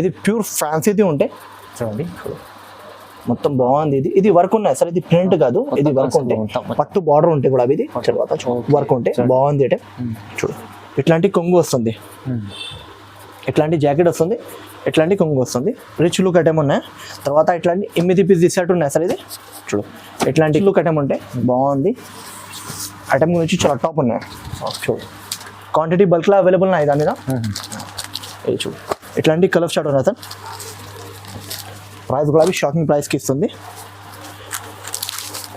ఇది ప్యూర్ ఫ్యాన్సీది ఉంటే చూడండి. మొత్తం బాగుంది ఇది. ఇది వర్క్ ఉన్నాయి సార్ ఇది ప్రింట్ కాదు ఇది వర్క్ ఉంటే. పట్టు బార్డర్ ఉంటే కూడా ఇది. తర్వాత వర్క్ ఉంటే బాగుంది అంటే చూడు. ఇట్లాంటి కొంగు వస్తుంది. ఇట్లాంటి జాకెట్ వస్తుంది. ఇట్లాంటి కొంగు వస్తుంది. రిచ్ లుక్ ఐటమ్ ఉన్నాయి. తర్వాత ఇట్లాంటి ఎనిమిది పీస్ సెట్ ఉన్నాయి సార్ ఇది. చూడు. ఇట్లాంటి లుక్ ఐటమ్ ఉంటే బాగుంది. ఐటమ్ గురించి చాలా టాప్ ఉన్నాయి. చూడు. క్వాంటిటీ బల్క్లో అవైలబుల్ ఉన్నాయి దాని మీద. చూడు. ఇట్లాంటి కలర్ స్టార్ట్ ఉన్నాయి సార్ ప్రైస్ కూడా షాకింగ్ ప్రైస్కి ఇస్తుంది.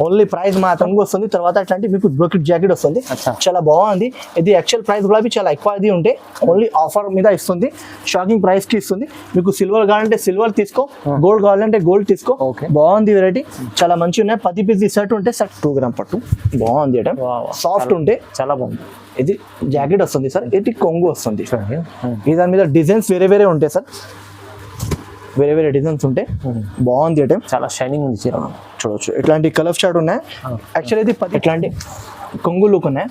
ఓన్లీ ప్రైస్ మాత్రం వస్తుంది. తర్వాత అట్లాంటి మీకు బ్రోకెట్ జాకెట్ వస్తుంది. చాలా బాగుంది. ఇది యాక్చువల్ ప్రైస్ కూడా చాలా ఎక్కువ ఇది ఉంటే ఓన్లీ ఆఫర్ మీద ఇస్తుంది. షాకింగ్ ప్రైస్కి ఇస్తుంది. మీకు సిల్వర్ కావాలంటే సిల్వర్ తీసుకో. గోల్డ్ కావాలంటే గోల్డ్ తీసుకో. బాగుంది వెరైటీ చాలా మంచిగా ఉన్నాయి. పది పీస్ షర్ట్ ఉంటే సార్ టూ గ్రామ్ పట్టు. బాగుంది Wow. సాఫ్ట్ ఉంటే చాలా బాగుంది. ఇది జాకెట్ వస్తుంది సార్ ఇది కొంగు వస్తుంది. ఈ దాని మీద డిజైన్స్ వేరే వేరే ఉంటాయి సార్ వేరే వేరే డిజైన్స్ ఉంటాయి బాగుంది ఐటమ్ చాలా షైనింగ్ ఉంది చీర. చూడొచ్చు. ఇట్లాంటి కలర్ షార్ట్ ఉన్నాయి? యాక్చువల్లీ ఇది పది ఇట్లాంటి కొంగు లుక్ ఉన్నాయి.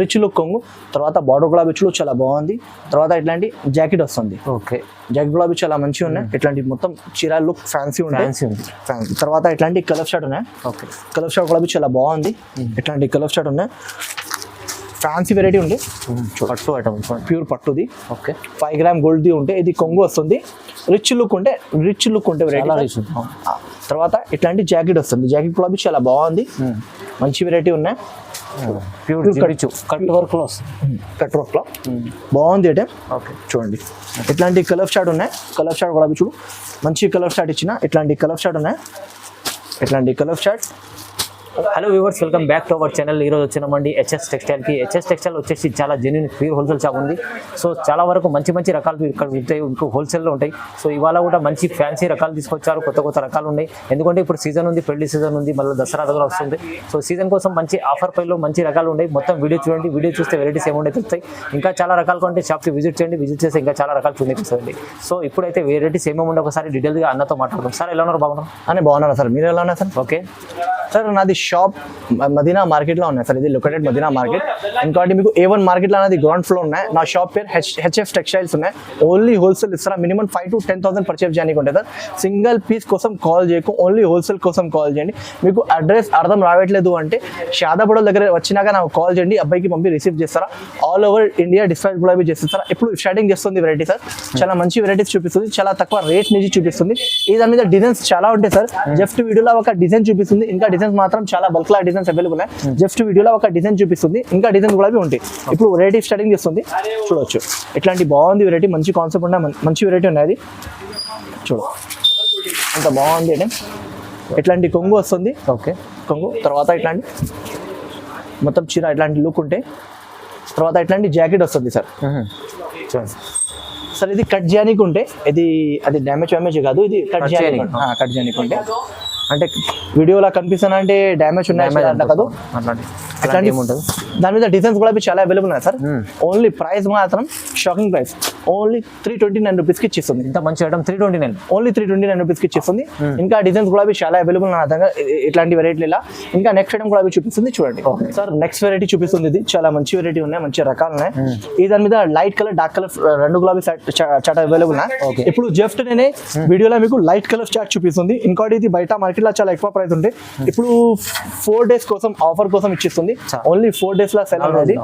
రిచ్ లుక్ కొంగు. తర్వాత బార్డర్ గులాబీ లుక్ చాలా బాగుంది. తర్వాత ఇట్లాంటి జాకెట్ వస్తుంది. ఓకే. జాకెట్ గులాబీ చాలా మంచిగా ఉన్నాయి. ఇట్లాంటి మొత్తం చీర లుక్ ఫ్యాన్సీ ఉంటాయి ఫ్యాన్సీ ఉంది. ఫ్యాన్సీ తర్వాత ఇట్లాంటి కలర్ షార్ట్ ఉన్నాయి? ఓకే. కలర్ షార్ట్ గులాబీ చాలా బాగుంది. ఇట్లాంటి కలర్ షార్ట్ ఉన్నాయి? ఫ్యాన్సీ వెరైటీ ఉంది. పట్టు ఐటమ్ ప్యూర్ పట్టుది. ఓకే. ఫైవ్ గ్రామ్ గోల్డ్ది ఉంటే ఇది కొంగు వస్తుంది. రిచ్ లుక్ ఉంటే రిచ్ లుక్ ఉంటే వెరైటీ తర్వాత ఇట్లాంటి జాకెట్ వస్తుంది. జాకెట్ కూడా చాలా బాగుంది. మంచి వెరైటీ ఉన్నాయి. ప్యూర్ కట్ వర్క్లో వస్తుంది. కట్ వర్క్లో బాగుంది అంటే ఓకే. చూడండి. ఇట్లాంటి కలర్ షాట్ ఉన్నాయి. కలర్ షాట్ కూడా చూడు. మంచి కలర్ షాట్ ఇచ్చిన ఇట్లాంటి కలర్ షాట్ ఉన్నాయి. ఇట్లాంటి colour shot hello viewers welcome back to our channel ఈరోజు వచ్చినామండి హెచ్ఎస్ టెక్స్టైల్కి హెచ్ఎస్ టెక్స్టైల్ వచ్చేసి చాలా జెన్యున్ ప్యూర్ హోల్సేల్ షాప్ ఉంది. సో చాలా వరకు మంచి మంచి రకాలు ఇక్కడ ఉంటాయి ఇంకో హోల్సేల్లో ఉంటాయి. సో ఇవాళ కూడా మంచి ఫ్యాన్సీ రకాలు తీసుకొచ్చారు కొత్త కొత్త రకాలు ఉన్నాయి. ఎందుకంటే ఇప్పుడు సీజన్ ఉంది పెళ్ళి సీజన్ ఉంది మళ్ళీ దసరా దగ్గర వస్తుంది. సో సీజన్ కోసం మంచి ఆఫర్ పైలో మంచి రకాలు ఉన్నాయి. మొత్తం వీడియో చూడండి. వీడియో చూస్తే వెరైటీస్ ఏముండే తెలుస్తాయి. ఇంకా చాలా రకాలు కొంటే షాప్కి విజిట్ చేయండి. విజిట్ చేస్తే ఇంకా చాలా రకాలు చూపిస్తుంది సో ఇప్పుడైతే వెరైటీస్ ఏమేమి ఉండే ఒకసారి డీటెయిల్గా అన్నతో మాట్లాడదాం సార్ ఎలా ఉన్నారు బాగున్నారు అని బాగున్నారా సార్? మీరు ఎలా ఉన్నారు సార్? ఓకే సార్ నాది షాప్ మదీనా మార్కెట్లో ఉన్నాయి. సార్ ఇది లొకేటెడ్ మదీనా మార్కెట్ ఇంకోటి మీకు ఏ వన్ మార్కెట్లో అనేది గ్రౌండ్ ఫ్లోర్ ఉన్నాయి. నా షాప్ పేరు హెచ్ హెచ్ఎఫ్ టెక్స్టైల్స్ ఉన్నాయి. ఓన్లీ హోల్సేల్ ఇస్తారా? Minimum five to ten thousand purchase చేయడానికి ఉంటుంది. సార్ సింగిల్ పీస్ కోసం కాల్ చేయకు. ఓన్లీ హోల్సేల్ కోసం కాల్ చేయండి. మీకు అడ్రస్ అర్థం రావట్లేదు అంటే షాదాబుడ దగ్గర వచ్చినాక నాకు కాల్ చేయండి. అబ్బాయికి పంపి రిసీవ్ చేస్తారా? ఆల్ ఓవర్ ఇండియా డిస్పాచ్ కూడా చేస్తారా ఇప్పుడు స్టార్టింగ్ చేస్తుంది వెరైటీ సార్ చాలా మంచి వెరైటీస్ చూపిస్తుంది. చాలా తక్కువ రేట్ నుంచి చూపిస్తుంది. ఈ దాని మీద డిజైన్స్ చాలా ఉంటాయి సార్ జస్ట్ వీడియోలో ఒక డిజైన్ చూపిస్తుంది. ఇంకా డిజైన్స్ మాత్రం చాలా బల్క్ లా డిజైన్స్ అవైలబుల్ ఉన్నాయి. జస్ట్ వీడియోలో ఒక డిజైన్ చూపిస్తుంది. ఇంకా డిజైన్స్ కూడా ఉంటాయి. ఇప్పుడు వెరైటీ స్టార్టింగ్ చేస్తుంది. చూడొచ్చు. ఇట్లాంటి బాగుంది వెరైటీ మంచి కాన్సెప్ట్ ఉన్నాయి మం- మంచి వెరైటీ ఉన్నాయి అది? చూడు. అంత బాగుంది అంటే. ఇట్లాంటి కొంగు వస్తుంది? ఓకే కొంగు. తర్వాత ఇట్లాంటి మొత్తం చీర ఇట్లాంటి లుక్ ఉంటే. తర్వాత ఇట్లాంటి జాకెట్ వస్తుంది సార్. చూడండి. సార్ ఇది కట్ చేయడానికి ఉంటే ఇది అది డ్యామేజ్ డ్యామేజ్ కాదు. ఇది కట్ చేయడానికి. కట్ చేయడానికి ఉంటే. అంటే వీడియోలో కనిపిస్తాను అంటే డ్యామేజ్ ఉన్నాయి కాదు. అట్లాంటి దాని మీద డిజైన్స్ కూడా చాలా అవైలబుల్ ఉన్నాయి సార్ Hmm. ఓన్లీ ప్రైస్ మాత్రం shocking price only three twenty nine రూపీస్కి ఇచ్చేస్తుంది. ఇంత మంచి item three twenty nine only three twenty nine రూపీస్కి ఇచ్చేస్తుంది. Hmm. ఇంకా డిజైన్స్ కూడా చాలా అవైలబుల్ నా ఇ- ఇట్లాంటి వెరైటీలు ఇలా ఇంకా నెక్స్ట్ ఐటమ్ కూడా చూపిస్తుంది చూడండి. సార్ నెక్స్ట్ వెరైటీ చూపిస్తుంది ఇది. చాలా మంచి వెరైటీ ఉన్నాయి మంచి రకాలు ఉన్నాయి. Hmm. ఈ దాని మీద లైట్ కలర్ డార్క్ కలర్ రెండు గులాబీ చాట్ అవైలబుల్ ఉన్నాయి. ఇప్పుడు జస్ట్ నేనే వీడియోలో మీకు లైట్ కలర్ చాట్ చూపిస్తుంది. ఇంకోటి ఇది బయట మార్కెట్ లో చాలా ఎక్కువ ప్రైస్ ఉంది ఇప్పుడు ఫోర్ డేస్ కోసం ఆఫర్ కోసం ఇచ్చిస్తుంది. ఓన్లీ ఫోర్ డేస్ లా సెల్ అనేది.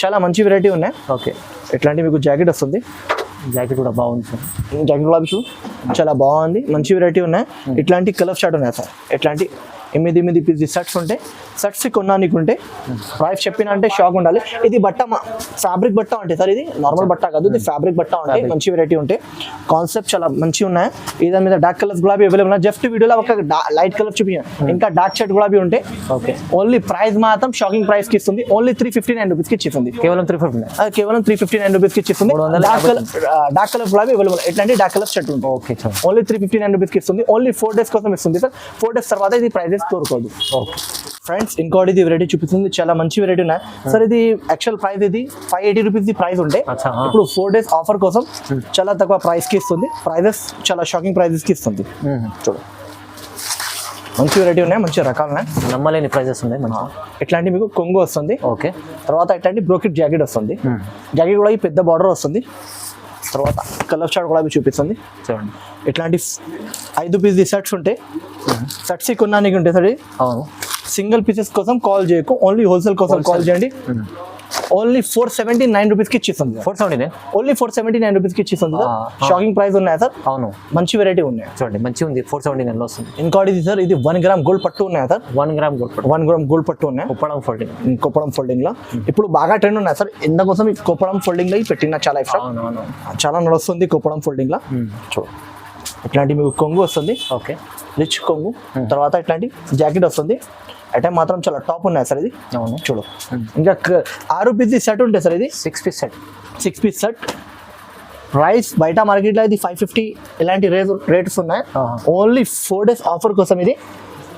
చాలా మంచి వెరైటీ ఉన్నాయి. ఓకే ఇట్లాంటి మీకు జాకెట్ వస్తుంది? జాకెట్ కూడా బాగుంది సార్ జాకెట్ షూ చాలా బాగుంది. మంచి వెరైటీ ఉన్నాయి. ఇట్లాంటి కలర్ షార్ట్ ఉన్నాయి సార్ ఇట్లాంటి ఎనిమిది ఎనిమిది పీస్ షర్ట్స్ ఉంటాయి షర్ట్స్ కొన్నానికి ఉంటే ప్రైస్ చెప్పిన అంటే షాక్ ఉండాలి. ఇది బట్ట ఫ్యాబ్రిక్ బట్ట ఉంటాయి సార్ ఇది నార్మల్ బట్ట కాదు ఇది ఫ్యాబ్రిక్ బట్ట ఉంటాయి మంచి వెరైటీ ఉంటాయి కాన్సెప్ట్ చాలా మంచిగా ఉన్నాయి. ఈ దాని మీద డార్క్ కలర్స్ గులాబీ అవైలబుల్ ఉన్నాయి. జస్ట్ వీడియోలో ఒక లైట్ కలర్ చూపించాను ఇంకా డార్క్ షర్ట్ గులాబీ ఉంటాయి ఓకే ఓన్లీ ప్రైస్ మాత్రం షాకింగ్ ప్రైస్కి ఇస్తుంది. ఓన్లీ త్రీ ఫిఫ్టీ నైన్ రూపీస్కి ఇచ్చేస్తుంది కేవలం త్రీ ఫిఫ్టీ అది కేవలం త్రీ ఫిఫ్టీ నైన్ రూపీస్కి ఇచ్చేస్తుంది మూడు వందల డార్క్ కలర్ డార్క్ కలర్ గులాబీ అవైలబుల్ ఎట్లాంటి డార్క్ కలర్ షర్ట్ ఉంటుంది. Okay sir only three fifty nine రూపీస్కి ఇస్తుంది. ఓన్లీ ఫోర్ డేస్ కోసం ఇస్తుంది సార్ ఫోర్ డేస్ తర్వాత ఇది ప్రైజెస్ దొరకదు. ఓకే ఫ్రెండ్స్ ఇంకోటి ఇది వెరైటీ చూపిస్తుంది. చాలా మంచి వెరైటీ ఉన్నాయి. సార్ ఇది యాక్చువల్ ప్రైస్ ఇది ఫైవ్ ఎయిటీ రూపీస్ ప్రైస్ ఉంటే. ఇప్పుడు ఫోర్ డేస్ ఆఫర్ కోసం చాలా తక్కువ ప్రైస్కి ఇస్తుంది. ప్రైజెస్ చాలా షాకింగ్ ప్రైజెస్కి ఇస్తుంది. చూడు. మంచి వెరైటీ ఉన్నాయి మంచి రకాలు ఉన్నాయి నమ్మలేని ప్రైజెస్ ఉన్నాయి మంచి. ఇట్లాంటి మీకు కొంగు వస్తుంది. ఓకే తర్వాత ఇట్లాంటి బ్రోకెట్ జాకెట్ వస్తుంది. జాకెట్ కూడా ఈ పెద్ద బార్డర్ వస్తుంది. తర్వాత కలర్ షార్ట్ కూడా చూపిస్తుంది. చూడండి. ఇట్లాంటి ఐదు పీస్ సెట్స్ ఉంటాయి సెట్స్ కొన్నానికి ఉంటాయి సరే అవును. సింగిల్ పీసెస్ కోసం కాల్ చేయకు ఓన్లీ హోల్సేల్ కోసం కాల్ చేయండి. ఓన్లీ ఫోర్ సెవెంటీ నైన్ రూపీస్కి ఇచ్చిస్తుంది. Four seventy nine only four seventy nine రూపీస్కి ఇచ్చిస్తుంది. సార్ ఆ, షాకింగ్ ప్రైస్ ఉన్నాయి సార్. అవును. మంచి వెరైటీ ఉన్నాయి. చూడండి మంచిగా ఉంది. ఫోర్ సెవెంటీ నైన్లో వస్తుంది. ఇంకోటి ఇది సార్ ఇది వన్ గ్రామ్ గోల్డ్ పట్టు ఉన్నాయి sir. One gram gold one gram gold పట్టు ఉన్నాయి. కుప్పడం ఫోర్టీన్ కొప్పడం ఫోల్డింగ్లో. ఇప్పుడు బాగా ట్రెండ్ ఉన్నాయి సార్. ఇందుకోసం ఈ కొప్పడం ఫోల్డింగ్లో పెట్టిన చాలా ఇష్టం. చాలా నడుస్తుంది కొప్పడం ఫోల్డింగ్లో. చూడు ఇట్లాంటి మీకు కొంగు వస్తుంది. ఓకే. రిచ్ కొంగు. తర్వాత ఇట్లాంటి జాకెట్ వస్తుంది. అయితే మాత్రం చాలా టాప్ ఉన్నాయి సార్ ఇది. అవును. చూడు. ఇంకా క- ఆరు పీస్ సెట్ ఉంటాయి సార్ ఇది? Six piece set six piece set price బయట మార్కెట్లో ఇది ఫైవ్ ఫిఫ్టీ ఇలాంటి రేట్ రేట్స్ ఉన్నాయి. ఓన్లీ ఫోర్ డేస్ ఆఫర్ కోసం ఇది.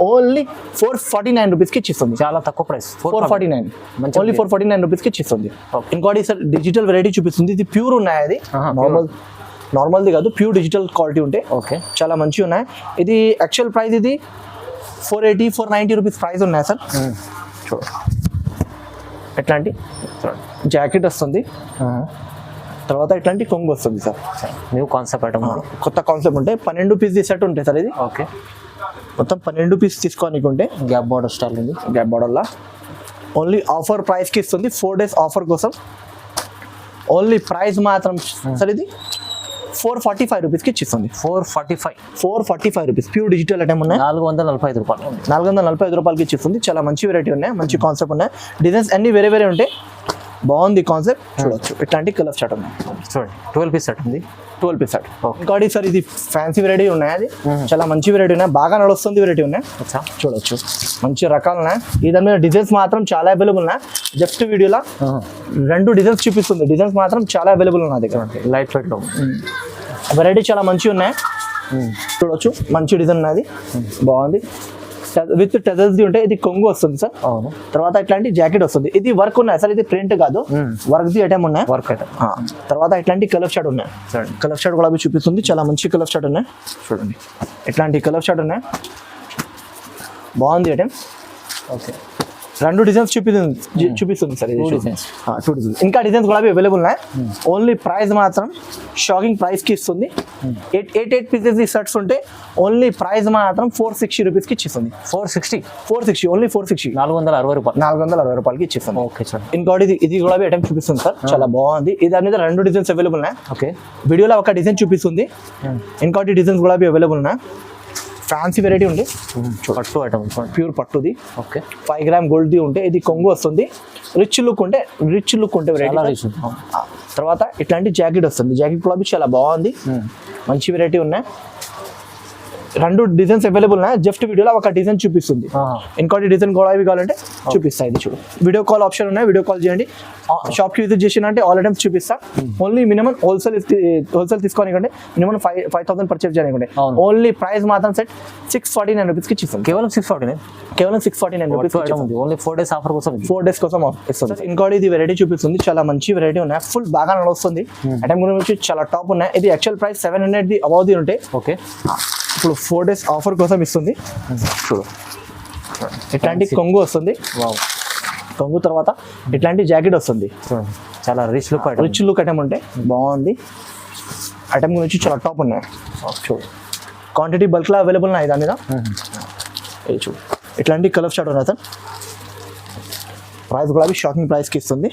ఓన్లీ ఫోర్ ఫార్టీ నైన్ రూపీస్కి ఇచ్చిస్తుంది చాలా తక్కువ price four forty nine only four forty nine రూపీస్కి ఇచ్చిస్తుంది. ఇంకోటి సార్ డిజిటల్ వెరైటీ చూపిస్తుంది. ఇది ప్యూర్ ఉన్నాయి అది నార్మల్ నార్మల్ది కాదు ప్యూర్ డిజిటల్ క్వాలిటీ ఉంటాయి ఓకే చాలా మంచిగా ఉన్నాయి. ఇది యాక్చువల్ ప్రైస్ ఇది four eighty four ninety rupees price ఉన్నాయి సార్. చూడు ఎట్లాంటి? జాకెట్ వస్తుంది. తర్వాత ఇట్లాంటి కొంగు వస్తుంది సార్. న్యూ కాన్సెప్ట్ ఐటమ్ కొత్త కాన్సెప్ట్ ఉంటాయి పన్నెండు పీస్ సెట్ ఉంటాయి సార్ ఇది. ఓకే. మొత్తం పన్నెండు పీస్ తీసుకోనికి ఉంటే గ్యాప్ బార్డర్ స్టైల్ ఉంది గ్యాప్ బార్డర్లా ఓన్లీ ఆఫర్ ప్రైస్కి ఇస్తుంది. ఫోర్ డేస్ ఆఫర్ కోసం. ఓన్లీ ప్రైస్ మాత్రం సార్ ఇది. ఫోర్ ఫార్టీ ఫైవ్ రూపీస్కి ఇచ్చిస్తుంది. Four forty five. Four forty five rupees. Pure digital item ఉన్నాయి. నాలుగు వందల నలభై ఐదు రూపాయలు. నాలుగు వందల నలభై ఐదు రూపాయలకి ఇచ్చిస్తుంది. చాలా మంచి వెరైటీ ఉన్నాయి. మంచి కాన్సెప్ట్ ఉన్నాయి. డిజైన్స్ అన్ని వేరే వేరే ఉంటాయి. బాగుంది కాన్సెప్ట్ చూడొచ్చు. ఇట్లాంటి కలర్ షర్ట్ ఉన్నాయి. చూడండి. ట్వెల్వ్ పీస్ సెట్ ఉంది. Twelve piece shirt. ఇంకోటి సార్ ఇది ఫ్యాన్సీ వెరైటీ ఉన్నాయి అది. చాలా మంచి వెరైటీ ఉన్నాయి. బాగా నడుస్తుంది వెరైటీ ఉన్నాయి. చూడొచ్చు. మంచి రకాలు ఉన్నాయి. ఈ దాని మీద డిజైన్స్ మాత్రం చాలా అవైలబుల్ ఉన్నాయి. జస్ట్ వీడియోలో రెండు డిజైన్స్ చూపిస్తుంది. డిజైన్స్ మాత్రం చాలా అవైలబుల్ ఉన్నాయి దగ్గర. లైట్ వెయిట్లో వెరైటీ చాలా మంచిగా ఉన్నాయి. చూడొచ్చు. మంచి డిజైన్ ఉన్నది. బాగుంది. విత్ టెజల్స్ది ఉంటే ఇది కొంగు వస్తుంది సార్. అవును. తర్వాత ఇట్లాంటి జాకెట్ వస్తుంది. ఇది వర్క్ ఉన్నాయి సార్. ఇది ప్రింట్ కాదు. వర్క్ ది ఐటమ్ ఉన్నాయి. వర్క్ ఐటమ్ తర్వాత ఇట్లాంటి కలర్ షర్ట్ ఉన్నాయి. కలర్ షర్ట్ కూడా చూపిస్తుంది. చాలా మంచి కలర్ షర్ట్ ఉన్నాయి. చూడండి. ఇట్లాంటి కలర్ షర్ట్ ఉన్నాయి. బాగుంది ఐటమ్ ఓకే. రెండు డిజైన్స్ చూపిస్తుంది చూపిస్తుంది సార్ two designs. ఇంకా డిజైన్స్ కూడా అవైలబుల్ ఉన్నాయి. ఓన్లీ ప్రైస్ మాత్రం షాకింగ్ ప్రైస్కి ఇస్తుంది. Eight eight eight pieces shirts ఉంటే ఓన్లీ ప్రైస్ మాత్రం ఫోర్ సిక్స్టీ రూపీస్కి ఇచ్చిస్తుంది. Four sixty four sixty only four sixty నాలుగు వందల అరవై రూపాయలు. నాలుగు వందల అరవై రూపాయలకి ఇచ్చిస్తుంది. ఓకే చూడండి ఇంకోటి ఇది ఇది కూడా ఐటమ్ చూపిస్తుంది సార్. చాలా బాగుంది. ఇది దాని మీద రెండు డిజైన్స్ అవైలబుల్ ఉన్నాయి. ఓకే వీడియోలో ఒక డిజైన్ చూపిస్తుంది. ఇంకోటి డిజైన్స్ కూడా అవైలబుల్ ఉన్నాయి. ఫ్యాన్సీ వెరైటీ ఉంది. పట్టు ఐటమ్ ప్యూర్ పట్టుది. ఓకే ఫైవ్ గ్రామ్ గోల్డ్ది ఉంటే ఇది కొంగు వస్తుంది. రిచ్ లుక్ ఉంటే రిచ్ లుక్ ఉంటే వెరైటీ. తర్వాత ఇట్లాంటి జాకెట్ వస్తుంది. జాకెట్ కూడా చాలా బాగుంది. మంచి వెరైటీ ఉన్నాయి. రెండు డిజైన్స్ అవైలబుల్ ఉన్నాయి. జస్ట్ వీడియోలో ఒక డిజైన్ చూపిస్తుంది. ఇంకోటి డిజైన్ కూడా ఇవి కావాలంటే చూపిస్తా ఇది చూడు. వీడియో కాల్ ఆప్షన్ ఉన్నాయి. వీడియో కాల్ చేయండి. షాప్కి విజిట్ చేసినంటే ఆల్ ఐటమ్స్ చూపిస్తా. Only minimum wholesale wholesale తీసుకోనికండి minimum five five thousand purchase చేయనికండి అవును. ఓన్లీ ప్రైస్ మాత్రం సెట్ సిక్స్ ఫార్టీ నైన్ రూపీస్కి ఇచ్చిస్తుంది. కేవలం సిక్స్ ఫార్టీ నైన్ కేవలం six forty nine rupees only four days offer కోసం ఫోర్ డేస్ కోసం ఇస్తుంది. ఇంకోటి ఇది వెరైటీ చూపిస్తుంది. చాలా మంచి వెరైటీ ఉన్నాయి. ఫుల్ బాగా నడుస్తుంది. ఐటమ్ గురించి చాలా టాప్ ఉన్నాయి. ఇది actual price seven hundred the above ది ఉంటాయి ఓకే ఇప్పుడు ఫోర్ డేస్ ఆఫర్ కోసం ఇస్తుంది. చూడు. ఇట్లాంటి కొంగు వస్తుంది. వావ్ కొంగు తర్వాత ఇట్లాంటి జాకెట్ వస్తుంది. చాలా rich look rich look item ఉంటే బాగుంది. ఐటమ్ గురించి చాలా టాప్ ఉన్నాయి. చూడు. క్వాంటిటీ బల్క్లో అవైలబుల్ ఉన్నాయి దాని మీద. చూడు. ఇట్లాంటి కలర్ షార్ట్ ఉన్నాయి సార్ ప్రైస్ కూడా షాకింగ్ ప్రైస్కి ఇస్తుంది.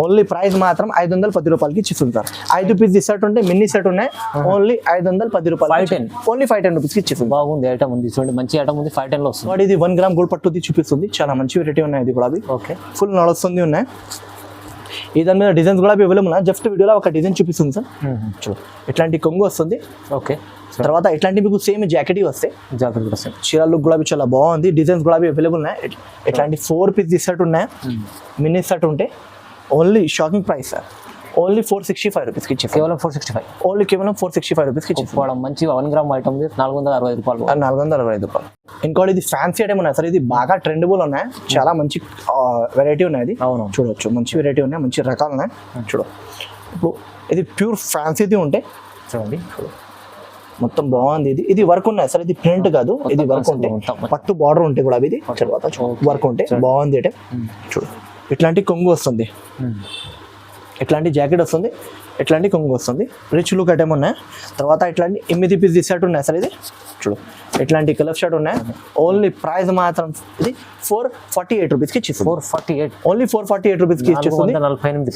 ఓన్లీ ప్రైస్ మాత్రం ఐదు వందల పది రూపాయలకి ఇచ్చిస్తుంది సార్ ఐదు పీస్ సెట్ ఉంటే మినీ సెట్ ఉన్నాయి ఓన్లీ ఐదు వందల పది రూపాయలు 510. ఓన్లీ ఫైవ్ టెన్ రూపీస్కి ఇచ్చిస్తుంది బాగుంది ఐటమ్ ఉంది. చూడండి మంచి ఐటమ్ ఉంది. ఫైవ్ టెన్లో వస్తుంది. వాడు ఇది వన్ గ్రామ్ గోల్డ్ పట్టుది చూపిస్తుంది. చాలా మంచి వెరైటీ ఉన్నాయి ఇది కూడా అవి ఓకే ఫుల్ నడుస్తుంది ఉన్నాయి. ఈ దాని మీద డిజైన్స్ కూడా అవైలబుల్ ఉన్నాయి. జస్ట్ వీడియోలో ఒక డిజైన్ చూపిస్తుంది సార్. చూడు. ఇట్లాంటి కొంగు వస్తుంది. ఓకే తర్వాత ఇట్లాంటి మీకు సేమ్ జాకెట్ వస్తాయి. జాగ్రత్త కూడా వస్తుంది చీర లుక్ కూడా చాలా బాగుంది. డిజైన్స్ కూడా అవైలబుల్ ఉన్నాయి. ఇట్- ఇట్లాంటి ఫోర్ పీస్ సెట్ ఉన్నాయి. మినీ సెట్ ఉంటే only shocking price sir. Only four sixty five రూపీస్కి ఇచ్చేసి. కేవలం ఫోర్ సిక్స్టీ ఫైవ్ ఓన్లీ కేవలం ఫోర్ సిక్స్టీ ఫైవ్ రూపీస్కి ఇచ్చేసి. పోవడం మంచి వన్ గ్రామ్ ఐటమ్ నాలుగు వందల అరవై రూపాయలు నాలుగు వందల అరవై ఐదు రూపాయలు. ఇంకోటి ఇది ఫ్యాన్సీ ఐటమ్ ఉన్నాయి సార్. ఇది బాగా ట్రెండబుల్ ఉన్నాయి. చాలా మంచి వెరైటీ ఉన్నాయి అవును. చూడవచ్చు మంచి వెరైటీ ఉన్నాయి మంచి రకాలు ఉన్నాయి. చూడు. ఇప్పుడు ఇది ప్యూర్ ఫ్యాన్సీది ఉంటే చూడండి. మొత్తం బాగుంది ఇది. ఇది వర్క్ ఉన్నాయి సార్. ఇది ప్రింట్ కాదు. ఇది వర్క్ ఉంటే. పట్టు బార్డర్ ఉంటాయి కూడా ఇది. తర్వాత వర్క్ ఉంటే బాగుంది అంటే చూడు. ఇట్లాంటి కొంగు వస్తుంది. ఇట్లాంటి జాకెట్ వస్తుంది ఇట్లాంటి కొంగు వస్తుంది. రిచ్ లుక్ ఐటమ్ ఉన్నాయి. తర్వాత ఇట్లాంటి ఎనిమిది పీస్ షర్ట్ ఉన్నాయి సార్ ఇది. చూడు ఇట్లాంటి కలర్ షర్ట్ ఉన్నాయి. ఓన్లీ ప్రైస్ మాత్రం ఇది ఫోర్ ఫార్టీ ఎయిట్ రూపీస్కి ఇచ్చిస్తుంది. Four forty eight only four forty eight రూపీస్కి ఇచ్చేస్తుంది వందల నలభై ఎనిమిది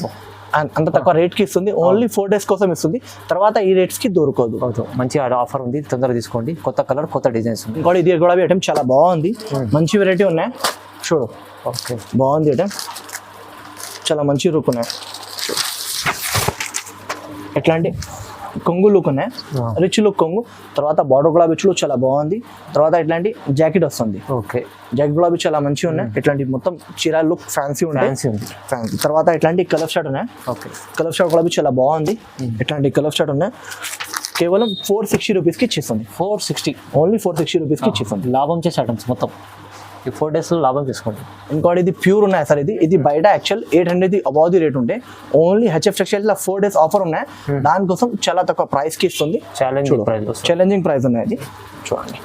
అంత తక్కువ రేట్కి ఇస్తుంది. ఓన్లీ ఫోర్ డేస్ కోసం ఇస్తుంది. తర్వాత ఈ రేట్స్కి దొరకదు. మంచి ఆఫర్ ఉంది. తొందరగా తీసుకోండి. కొత్త కలర్ కొత్త డిజైన్స్ ఉంది. ఇంకోటి ఇది కూడా ఐటమ్ చాలా బాగుంది. మంచి వెరైటీ ఉన్నాయి. చూడు. ఓకే బాగుంది ఐటమ్ చాలా మంచి లుక్ ఉన్నాయి. చూడు. ఎట్లాంటి? కొంగు లుక్ ఉన్నాయి. రిచ్ లుక్ కొంగు. తర్వాత బార్డర్ గులాబీ లుక్ చాలా బాగుంది. తర్వాత ఇట్లాంటి జాకెట్ వస్తుంది. ఓకే. జాకెట్ గులాబీ చాలా మంచిగా ఉన్నాయి. ఇట్లాంటి మొత్తం చీర లుక్ ఫ్యాన్సీ ఫ్యాన్సీ ఉంది. తర్వాత ఇట్లాంటి కలర్ షర్ట్ ఉన్నాయి. ఓకే. కలర్ షర్ట్ గులాబీ చాలా బాగుంది. ఇట్లాంటి కలర్ షర్ట్ ఉన్నాయి. కేవలం ఫోర్ సిక్స్టీ రూపీస్కి ఇచ్చేస్తుంది. Four sixty only four sixty రూపీస్కి ఇచ్చేస్తుంది. లాభం చేసే ఐటమ్స్ మొత్తం. ఈ ఫోర్ డేస్లో లాభం తీసుకోండి ఇంకోటి ఇది ప్యూర్ ఉన్నాయి సార్ ఇది. ఇది బయట actual eight hundred above the rate ఉంటే ఓన్లీ హెచ్ఎఫ్ టెక్స్టైల్లో ఫోర్ డేస్ ఆఫర్ ఉన్నాయి. దానికోసం చాలా తక్కువ ప్రైస్కి ఇస్తుంది. ఛాలెంజ్ చూడు. ప్రైస్ ఛాలెంజింగ్ ప్రైస్ ఉన్నాయి ఇది చూడండి.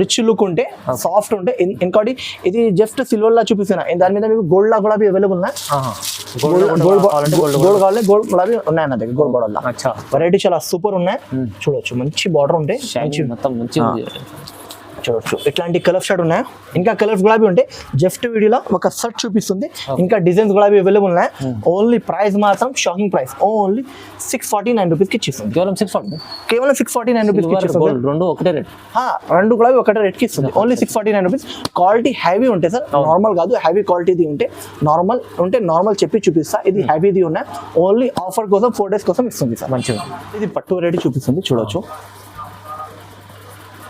రిచ్ లుక్ ఉంటే సాఫ్ట్ ఉంటే ఇంకోటి ఇది జస్ట్ సిల్వర్ లా చూపిస్తున్నా. దాని మీద మీకు గోల్డ్ లా కూడా అవైలబుల్ ఉన్నాయి. గోల్డ్ గోల్డ్ కావాలి గోల్డ్ గులాబీ ఉన్నాయి నా దగ్గర గోల్డ్ అచ్చా. వెరైటీ చాలా సూపర్ ఉన్నాయి. చూడొచ్చు. మంచి బార్డర్ ఉంటాయి మంచి షైనింగ్ మొత్తం ఉంది. చూడొచ్చు. ఇట్లాంటి కలర్ షర్ట్ ఉన్నాయి? ఇంకా కలర్స్ గులాబీ ఉంటే జస్ట్ వీడియోలో ఒక షర్ట్ చూపిస్తుంది. ఇంకా డిజైన్స్ గులాబీ అవైలబుల్ ఉన్నాయి? ఓన్లీ ప్రైస్ మాత్రం shocking price. Only six forty nine రూపీస్కి ఇచ్చేస్తుంది. కేవలం సిక్స్ ఫార్టీ కేవలం సిక్స్ ఫార్టీ నైన్ రూపీస్కి ఇచ్చేస్తుంది. రెండు ఒకటే రేట్. రెండు గులాబీ ఒకటే రేట్కి ఇస్తుంది. Only six forty nine rupees quality heavy ఉంటాయి సార్ నార్మల్ కాదు హ్యావీ క్వాలిటీది ఉంటే నార్మల్ ఉంటే నార్మల్ చెప్పి చూపిస్తా. ఇది హ్యావీది ఉన్నాయి ఓన్లీ ఆఫర్ కోసం ఫోర్ డేస్ కోసం ఇస్తుంది సార్. మంచిగా ఇది పట్టు వెరైటీ చూపిస్తుంది చూడొచ్చు.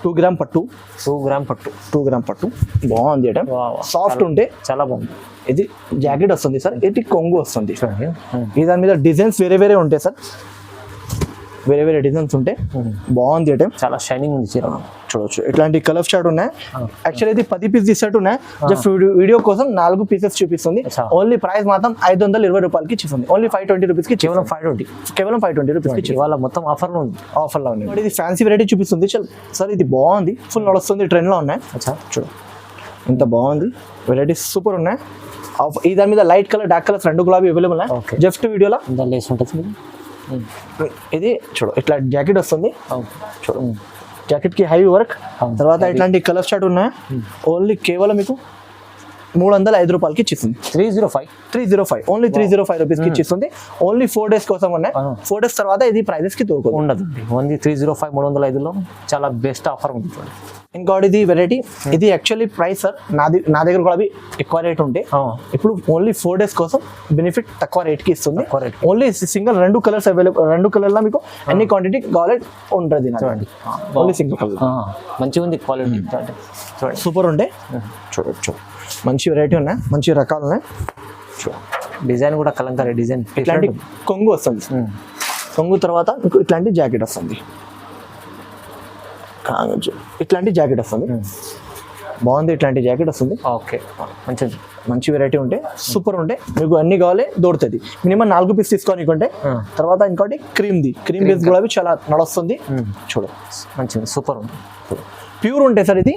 టూ గ్రామ్ పట్టు. టూ గ్రామ్ పట్టు. టూ గ్రామ్ పట్టు. బాగుంది ఐటమ్. సాఫ్ట్ ఉంటే చాలా బాగుంది. ఇది జాకెట్ వస్తుంది సార్ ఇది కొంగు వస్తుంది. ఈ దాని మీద డిజైన్స్ వేరే వేరే ఉంటాయి సార్ వేరే వేరే డిజైన్స్ ఉంటాయి బాగుంది ఐటమ్ చాలా షైనింగ్ ఉంది చీర. చూడొచ్చు. ఇట్లాంటి కలర్ షార్ట్ ఉన్నాయి. యాక్చువల్లీ ఇది పది పీస్ తీసేట్టు ఉన్నాయి. జస్ట్ వీడియో కోసం నాలుగు పీసెస్ చూపిస్తుంది. ఓన్లీ ప్రైస్ మాత్రం ఐదు వందల ఇరవై రూపాయలకి ఇచ్చేస్తుంది. ఓన్లీ ఫైవ్ ట్వంటీ రూపీస్కి కేవలం ఫైవ్ ట్వంటీ కేవలం ఫైవ్ ట్వంటీ రూపీస్కి ఇవాళ మొత్తం ఆఫర్లో ఉంది ఆఫర్లో ఉంది ఇది ఫ్యాన్సీ వెరైటీ చూపిస్తుంది. చల్ సార్ ఇది బాగుంది. ఫుల్ నడుస్తుంది ట్రెండ్లో ఉన్నాయి. అచ్చా చూడు. ఇంత బాగుంది. వెరైటీస్ సూపర్ ఉన్నాయి. ఈ దాని మీద లైట్ కలర్ డార్క్ కలర్స్ రెండు గులాబీ అవైలబుల్ ఉన్నాయి. జస్ట్ వీడియోలో లేస్ ఉంటుంది. ఇది చూడు ఇట్లా జాకెట్ వస్తుంది. చూడు జాకెట్కి హై వర్క్. తర్వాత ఇట్లాంటి కలర్ షర్ట్ ఉన్నాయి? ఓన్లీ కేవలం మీకు మూడు వందల ఐదు రూపాయలకి ఇచ్చిస్తుంది. Three zero five three zero five only three zero five రూపీస్కి ఇచ్చిస్తుంది. ఓన్లీ ఫోర్ డేస్ కోసం ఉన్నాయి. ఫోర్ డేస్ తర్వాత ఇది ప్రైజెస్కి దొరకదు ఉండదు ఓన్లీ త్రీ జీరో ఫైవ్ మూడు వందల ఐదులో చాలా బెస్ట్ ఆఫర్ చూడండి ఇంకోటి ఇది వెరైటీ ఇది యాక్చువల్లీ ప్రైస్ సార్ నాది నా దగ్గర కూడా అవి ఎక్కువ రేట్ ఉంటే ఇప్పుడు ఓన్లీ ఫోర్ డేస్ కోసం బెనిఫిట్ తక్కువ రేట్కి ఇస్తుంది. తక్కువ rate ఓన్లీ సింగిల్ రెండు కలర్స్ అవైలబుల్ రెండు కలర్లో మీకు అన్ని క్వాంటిటీ కావాలి ఉంటుంది చూడండి. ఓన్లీ సింగిల్ కలర్ మంచిగా ఉంది క్వాలిటీ చూడండి. చూడండి. సూపర్ ఉంటే చూడొచ్చు. మంచి వెరైటీ ఉన్నాయి మంచి రకాలు ఉన్నాయి. డిజైన్ కూడా కలంకారీ డిజైన్ ఇట్లాంటి కొంగు వస్తుంది. కొంగు తర్వాత ఇట్లాంటి జాకెట్ వస్తుంది. ఇట్లాంటి జాకెట్ వస్తుంది. బాగుంది ఇట్లాంటి జాకెట్ వస్తుంది. ఓకే. మంచిది మంచి వెరైటీ ఉంటే సూపర్ ఉంటే మీకు అన్ని కావాలి దొరుకుతుంది. మినిమం నాలుగు పీస్ తీసుకోనికుంటే. తర్వాత ఇంకోటి క్రీమ్ది. క్రీమ్ బేస్ కూడా చాలా నడుస్తుంది. చూడు. మంచిది సూపర్ ఉంది. ప్యూర్ ఉంటాయి సార్ ఇది.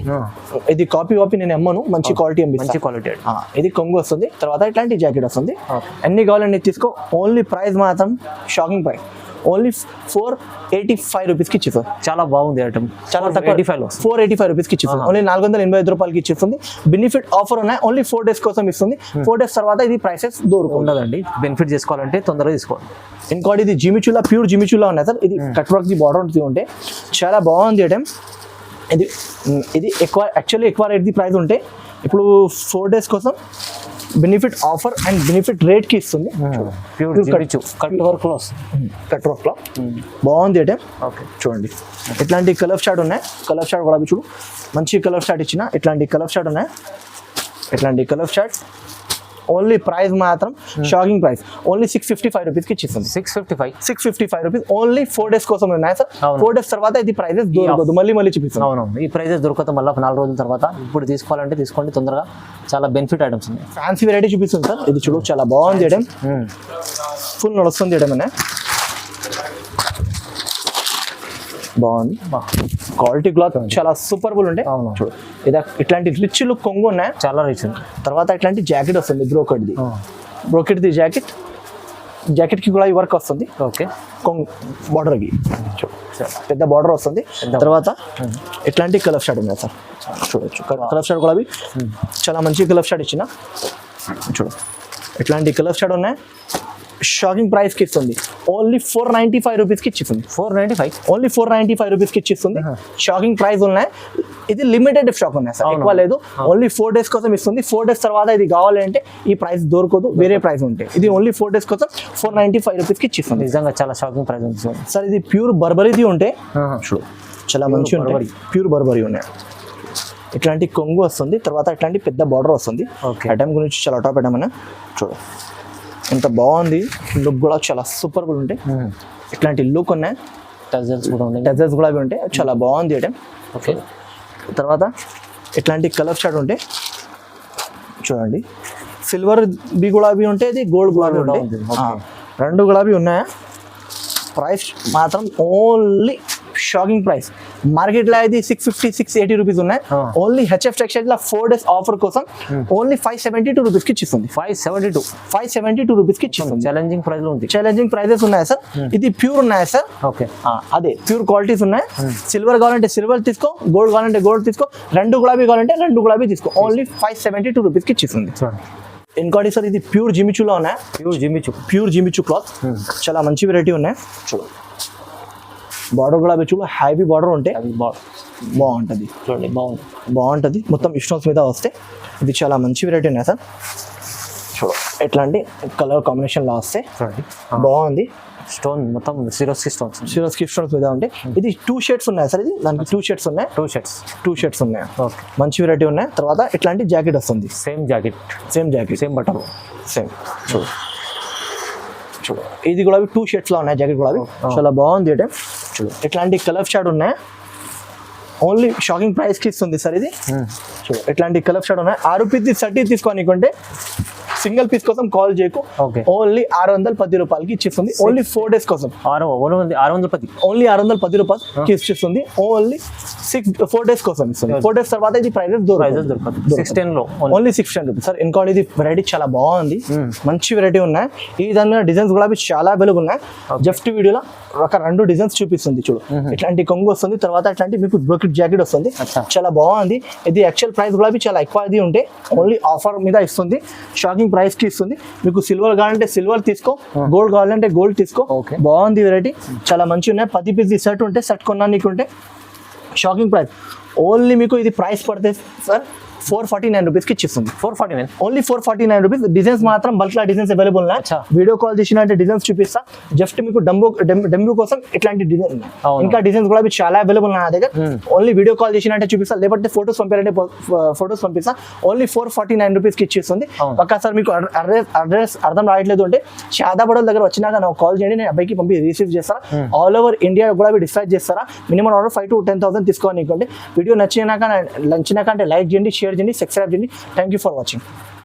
ఇది కాపీ కాపీ నేను అమ్మను. మంచి క్వాలిటీ మంచి అమ్మిస్తాను క్వాలిటీ ఇది కొంగు వస్తుంది. తర్వాత ఇట్లాంటి జాకెట్ వస్తుంది. అన్ని కావాలండి తీసుకో. ఓన్లీ ప్రైస్ మాత్రం shocking price only four eighty five రూపీస్కి ఇచ్చేస్తుంది చాలా బాగుంది ఐటమ్ చాలా తక్కువ eighty five four eighty five రూపీస్కి ఇచ్చేస్తుంది ఓన్లీ నాలుగు వందల ఎనభై ఐదు రూపాయలకి ఇచ్చేస్తుంది బెనిఫిట్ ఆఫర్ ఉన్నాయి. ఓన్లీ ఫోర్ డేస్ కోసం ఇస్తుంది. ఫోర్ డేస్ తర్వాత ఇది ప్రైసెస్ దొరుకుతుంది ఉండదండి బెనిఫిట్ చేసుకోవాలంటే తొందరగా తీసుకోండి. ఇంకోటి ఇది జిమిచులా ప్యూర్ జిమిచులా ఉన్నాయి సార్. ఇది కట్ వర్క్ ది బార్డర్ ఉంటుంది ఉంటే. చాలా బాగుంది ఐటమ్ ఇది ఇది ఎక్కువ యాక్చువల్లీ ఎక్కువ రేట్ ది ప్రైస్ ఉంటే. ఇప్పుడు ఫోర్ డేస్ కోసం బెనిఫిట్ ఆఫర్ అండ్ బెనిఫిట్ ఇస్తుంది. Pure Pure cut. Jimmy Choo cut వర్క్లో బాగుంది ఐటమ్ ఓకే. చూడండి. ఇట్లాంటి కలర్ షాట్ ఉన్నాయి. కలర్ షాట్ కూడా చూడు. మంచి కలర్ షాట్ ఇచ్చిన ఇట్లాంటి కలర్ షాట్ ఉన్నాయి. ఇట్లాంటి కలర్ షాట్ ఓన్లీ ప్రైస్ మాత్రం shocking price. Only six fifty five రూపీస్కి ఇచ్చేస్తుంది six fifty five six fifty five rupees only four days కోసం ఉన్నాయి. సార్ అవును. ఫోర్ డేస్ తర్వాత ఇది ప్రైజెస్ దొరకదు. మళ్ళీ మళ్ళీ చూపిస్తాం. అవునవును. ఈ ప్రైజెస్ దొరకదు మళ్ళీ నాలుగు రోజుల తర్వాత ఇప్పుడు తీసుకోవాలంటే తీసుకోండి. తొందరగా చాలా బెనిఫిట్ ఐటమ్స్ ఉన్నాయి. ఫ్యాన్సీ వెరైటీ చూపిస్తుంది సార్ ఇది చూడు చాలా బాగుంది ఫుల్ నడుస్తుంది ఐటమ్ అనే. బాగుంది. క్వాలిటీ క్లాత్ చాలా సూపర్బుల్ ఉండే. అవును. చూడు. ఇది ఇట్లాంటి రిచ్ లుక్ కొంగు ఉన్నాయి. చాలా రీచ్ తర్వాత ఇట్లాంటి జాకెట్ వస్తుంది బ్రోకెట్ది బ్రోకెట్ది జాకెట్. జాకెట్కి కూడా ఈ వర్క్ వస్తుంది. ఓకే. కొంగు బార్డర్కి. పెద్ద బార్డర్ వస్తుంది. తర్వాత ఎట్లాంటి కలర్ షాట్ ఉన్నాయి సార్. చూడొచ్చు. కలర్ షాట్ కూడా అవి. చాలా మంచి కలర్ షాట్ ఇచ్చిన. చూడు. ఎట్లాంటి కలర్ షాట్ ఉన్నాయి. షాకింగ్ ప్రైస్కి ఇస్తుంది. ఓన్లీ ఫోర్ నైంటీ ఫైవ్ రూపీస్కి ఇచ్చిస్తుంది four ninety five only four ninety five రూపీస్కి ఇచ్చిస్తుంది షాకింగ్ ప్రైస్ ఉన్నాయి. ఇది లిమిటెడ్ స్టాక్ ఉన్నాయి సార్. ఎక్కువ లేదు. ఓన్లీ ఫోర్ డేస్ కోసం ఇస్తుంది. ఫోర్ డేస్ తర్వాత ఇది కావాలి అంటే ఈ ప్రైస్ దొరకదు. వేరే ప్రైస్ ఉంటాయి ఇది ఓన్లీ ఫోర్ డేస్ కోసం ఫోర్ నైంటీ ఫైవ్ రూపీస్కి ఇచ్చిస్తుంది నిజంగా చాలా షాకింగ్ ప్రైస్ ఉంది చూడండి. సార్ ఇది ప్యూర్ బర్బరీది ఉంటే. చూడు చాలా మంచి ఉంటాయి ప్యూర్ బర్బరీ ఉన్నాయి. ఇట్లాంటి కొంగు వస్తుంది. తర్వాత ఇట్లాంటి పెద్ద బార్డర్ వస్తుంది. Okay. ఐటమ్ గురించి చాలా టాప్ ఐటమ్ చూడు. ఎంత బాగుంది. లుక్ కూడా చాలా సూపర్ కూడా ఉంటాయి మ్మ్. ఇట్లాంటి లుక్ ఉన్నాయి. టజల్స్ కూడా ఉన్నాయి. టెజర్స్ కూడా అవి ఉంటాయి చాలా బాగుంది ఐటమ్ ఓకే తర్వాత ఇట్లాంటి కలర్ షాట్ ఉంటే చూడండి. సిల్వర్ బి గులాబీ ఉంటాయి ఇది గోల్డ్ గులాబీ కూడా ఉంటాయి రెండు గులాబీ ఉన్నాయా? ప్రైస్ మాత్రం ఓన్లీ షాకింగ్ ప్రైస్. మార్కెట్లో అయితే six fifty six eighty rupees ఉన్నాయి. Only HF textile four days offer కోసం ఓన్లీ ఫైవ్ సెవెంటీ టూ రూపీస్కి ఇచ్చిస్తుంది. Five seventy two five seventy two రూపీస్కి ఇచ్చిస్తుంది. ఛాలెంజింగ్ ప్రైస్లో ఉంది. ఛాలెంజింగ్ ప్రైజెస్ ఉన్నాయా సార్ ఇది ప్యూర్ ఉన్నాయా సార్ ఓకే అదే ప్యూర్ క్వాలిటీస్ ఉన్నాయి. సిల్వర్ కావాలంటే సిల్వర్ తీసుకో గోల్డ్ కావాలంటే గోల్డ్ తీసుకో రెండు గులాబీ కావాలంటే రెండు గులాబీ తీసుకో. ఓన్లీ ఫైవ్ సెవెంటీ టూ రూపీస్కి ఇచ్చిస్తుంది. చూడండి ఇంకోటి సార్ ఇది ప్యూర్ జిమిచులో ఉన్నాయి. Pure Jimmy Choo pure Jimmy Choo cloth చాలా మంచి వెరైటీ ఉన్నాయి. చూడు బార్డర్ గులాబీ చూడు హ్యావీ బార్డర్ ఉంటే బాగుంటుంది. చూడండి బాగుంది. బాగుంటుంది. మొత్తం స్టోన్స్ మీద వస్తే ఇది చాలా మంచి వెరైటీ ఉన్నాయి సార్. చూడు ఎట్లాంటి కలర్ కాంబినేషన్లో వస్తే చూడండి. బాగుంది. స్టోన్ మొత్తం సిరోస్కి స్టోన్స్ సిరోస్ స్టోన్స్ మీద ఉంటే ఇది టూ షేడ్స్ ఉన్నాయి సార్ ఇది. దానికి టూ షేడ్స్ ఉన్నాయి. టూ షర్ట్స్ టూ షర్ట్స్ ఉన్నాయి. ఓకే మంచి వెరైటీ ఉన్నాయి. తర్వాత ఇట్లాంటి జాకెట్ వస్తుంది? Same jacket same jacket same బట్టలు సేమ్ చూడు. చూడు. ఇది కూడా టూ షర్ట్స్లో ఉన్నాయి జాకెట్ కూడా. చాలా బాగుంది అంటే చూడు ఇట్లాంటి కలర్ షాడ్ ఉన్నాయి? ఓన్లీ షాకింగ్ ప్రైస్కి ఇస్తుంది సార్ ఇది. చూడు ఇట్లాంటి కలర్ షాడ్ ఉన్నాయి? ఆరు పీస్ థర్టీ తీసుకోనికుంటే సింగిల్ పీస్ కోసం కాల్ చేయకు. ఓన్లీ ఆరు వందల పది రూపాయలకి ఇచ్చిస్తుంది ఓన్లీ ఫోర్ డేస్ కోసం. ఆరు వందల పది ఓన్లీ ఆరు వందల పది రూపాయలకి ఇచ్చిస్తుంది ఓన్లీ సిక్స్ ఫోర్ డేస్ కోసం ఇస్తుంది. ఫోర్ డేస్ తర్వాత ఇది ప్రైజెస్ దొరకదు సిక్స్ టెన్లో. Only six ten rupees sir ఇంకోటి ఇది వెరైటీ చాలా బాగుంది. మంచి వెరైటీ ఉన్నాయి. ఈ దాని మీద డిజైన్స్ కూడా చాలా అవైలబుల్ ఉన్నాయి. జస్ట్ వీడియోలో ఒక రెండు డిజైన్స్ చూపిస్తుంది చూడు. ఇట్లాంటి కొంగు వస్తుంది తర్వాత ఇట్లాంటి మీకు బ్రోకెట్ జాకెట్ వస్తుంది. చాలా బాగుంది. ఇది యాక్చువల్ ప్రైస్ కూడా చాలా ఎక్కువ ఇది ఉంటే ఓన్లీ ఆఫర్ మీద ఇస్తుంది. షాకింగ్ ప్రైస్కి ఇస్తుంది. మీకు సిల్వర్ కావాలంటే సిల్వర్ తీసుకో గోల్డ్ కావాలంటే గోల్డ్ తీసుకో. బాగుంది వెరైటీ చాలా మంచి ఉన్నాయి. పది పీస్ సెట్ ఉంటే సెట్ కొన్నా నీకు ఉంటే షాకింగ్ ప్రైస్ ఓన్లీ మీకు ఇది ప్రైస్ పడితే సార్ ఫోర్ ఫార్టీ నైన్ రూపీస్కి ఇచ్చిస్తుంది four forty nine? Only four forty nine rupees. Designs మాత్రం బల్క్లా డిజైన్స్ అవైలబుల్ ఉన్నాయి. వీడియో కాల్ చేసినట్టే డిజైన్స్ చూపిస్తా. జస్ట్ మీకు డంబో డెంబ్యూ కోసం ఇట్లాంటి డిజైన్. ఇంకా డిజైన్స్ కూడా చాలా అవైలబుల్ నా దగ్గర. ఓన్లీ వీడియో కాల్ చేసినట్టే చూపిస్తా. లేకపోతే ఫోటోస్ పంపారంటే ఫోటోస్ పంపిస్తా. ఓన్లీ ఫోర్ ఫార్టీ నైన్ రూపీస్కి ఇచ్చేస్తుంది అవును. పక్కా సార్ మీకు అడ్రస్ అడ్రస్ అర్థం రావట్లేదు అంటే షాదాబడోల దగ్గర వచ్చినాక నాకు కాల్ చేయండి. నేను అబ్బాయికి పంపి రిసీవ్ చేస్తారా? ఆల్ ఓవర్ ఇండియా కూడా అవి డిస్పాచ్ చేస్తారా? Minimum order five to ten thousand తీసుకోవాలి వీడియో నచ్చినాక నచ్చినాక అంటే లైక్ చేయండి షేర్ చేయండి సబ్స్క్రైబ్ చేయండి థ్యాంక్ యూ ఫర్ వాచింగ్